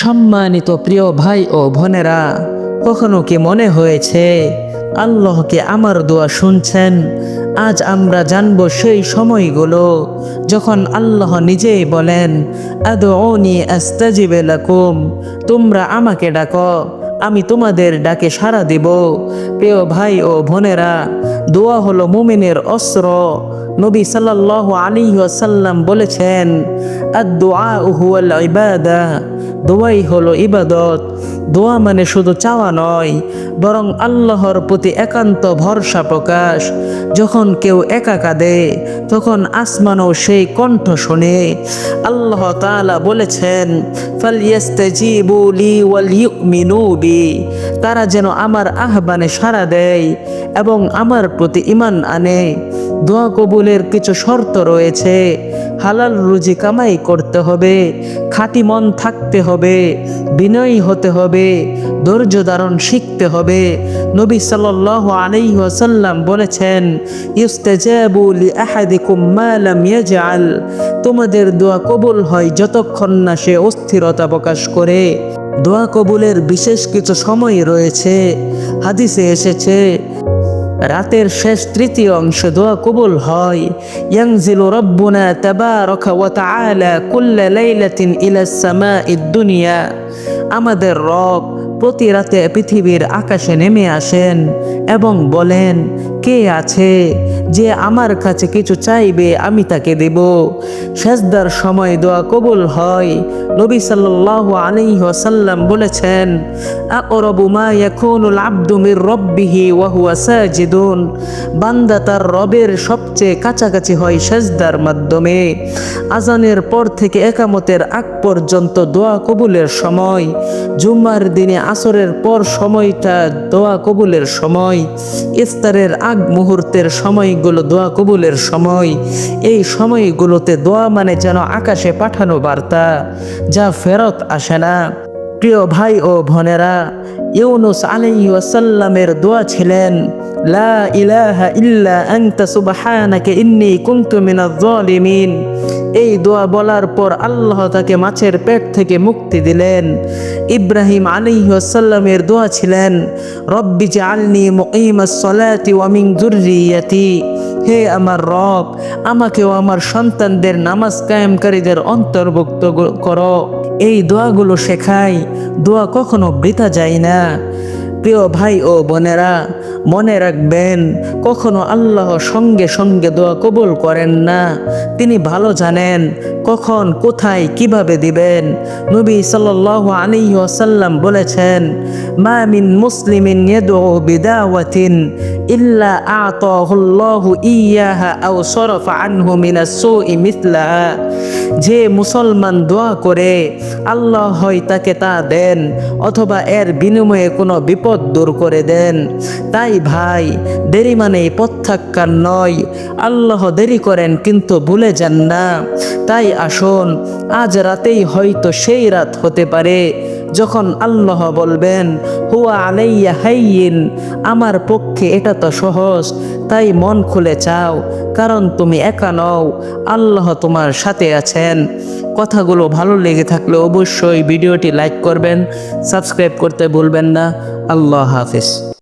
সম্মানিত প্রিয় ভাই ও বোনেরা, কখনো কি মনে হয়েছে আল্লাহকে আমার দোয়া শুনছেন? আজ আমরা জানব সেই সময়গুলো যখন আল্লাহ নিজেই বলেন আদৌনি আস্তাজিবে তোমরা আমাকে ডাকো। আমি তোমাদের ডাকে সাড়া দেব। প্রিয় ভাই ও বোনেরা, দোয়া হলো মুমিনের অস্ত্র। নবী সাল্লাহ আলী আসাল্লাম বলেছেন আদোয়া হুয়াল ইবাদা। দোয়াই হলো ইবাদত। দোয়া মানে শুধু চাওয়া নয়, বরং আল্লাহর প্রতি একান্ত ভরসা প্রকাশ। যখন কেউ একা কাঁদে, তখন আসমানও সেই কণ্ঠ শোনে। আল্লাহ তাআলা বলেছেন তারা যেন আমার আহ্বানে সাড়া দেয় এবং আমার প্রতি ইমান আনে। দোয়া কবুলের কিছু শর্ত রয়েছে। হালাল রুজি কামাই করতে হবে, খাঁটি মন থাকতে হবে বিনয়ী হতে হবে, ধৈর্য ধারণ শিখতে হবে। নবী সাল আলাইহি ওয়াসাল্লাম বলেছেন তোমাদের দোয়া কবুল হয় যতক্ষণ না সে অস্থিরতা প্রকাশ করে। দোয়া কবুলের বিশেষ কিছু সময় রয়েছে। হাদিসে এসেছে রাতের শেষ তৃতীয় অংশ দোয়া কবুল হয়। ইয়ানজিলু রব্বুনা তাবারাকা ওয়া তাআলা কুল্লা লাইলাতিন ইলা সামাঈদ দুনিয়া। আমাদের রব প্রতি রাতে পৃথিবীর আকাশে নেমে আসেন এবং বলেন কে আছে যে আমার কাছে কিছু চাইবে আমি তাকে দেব। সেজদার সময় দোয়া কবুল হয়। নবী সাল্লাল্লাহু আলাইহি ওয়াসাল্লাম বলেছেন, আকরাবু মা ইয়াকুনুল আবদু মির রাব্বিহি সাজিদুন। বান্দা তার রবের সবচেয়ে কাছাকাছি হয় সেজদার মাধ্যমে। আজানের পর থেকে একামতের আগ পর্যন্ত দোয়া কবুলের সময়। জুম্মার দিনে আসরের পর সময়টা দোয়া কবুলের সময়। ইফতারের আগ মুহূর্তের সময়গুলো দোয়া কবুলের সময়। এই সময়গুলোতে দোয়া মানে যেন আকাশে পাঠানো বার্তা, যা ফেরত আসে না। প্রিয় ভাই ও বোনেরা, ইউনুস আলাইহি ওয়াসাল্লামের দোয়া ছিলেন, লা ইলাহা ইল্লা আনতা সুবহানাকা ইন্নী কুনতু মিনাজ জালিমিন এই দোয়া বলার পর আল্লাহ তাকে মাছের পেট থেকে মুক্তি দিলেন। ইব্রাহিম আলী ওয়াসাল্লামের দোয়া ছিলেন, রব্বি যে আলনি সালাতি ওয়ামিং যুররিয়াতি। হে আমার রব, আমাকেও আমার সন্তানদের নামাজ কায়েমকারীদের অন্তর্ভুক্ত করো। এই দোয়াগুলো শেখায় দোয়া কখনো বৃথা যায় না। প্রিয় ভাই ও বোনেরা, মনে রাখবেন, কখনো আল্লাহ সঙ্গে সঙ্গে দোয়া কবুল করেন না। তিনি ভালো জানেন কখন, কোথায়, কীভাবে দিবেন। নবী সাল্লাল্লাহু আলাইহি ওয়াসাল্লাম বলেছেন, মা মিন মুসলিমিন বিদাওয়াতিন ইল্লা আতাহুল্লাহু ইয়াহা আও সরফা আনহু মিনাস সুই মিথলাহা যে মুসলমান দোয়া করে, আল্লাহ হয় তাকে তা দেন, অথবা এর বিনিময়ে কোনো বিপদ দূর করে দেন। তাই ভাই, দেরি মানে প্রত্যাখ্যান নয়। আল্লাহ দেরি করেন কিন্তু ভুলে যান না। তাই আসুন, আজ রাতেই হয়তো সেই রাত হতে পারে। যখন আল্লাহ বলবেন, হুয়া আলাইয়া হাইয়িন আমার পক্ষে এটা তো সহজ। তাই মন খুলে চাও, কারণ তুমি একা নও, আল্লাহ তোমার সাথে আছেন। কথাগুলো ভালো লেগে থাকলে অবশ্যই ভিডিওটি লাইক করবেন, সাবস্ক্রাইব করতে ভুলবেন না। আল্লাহ হাফিজ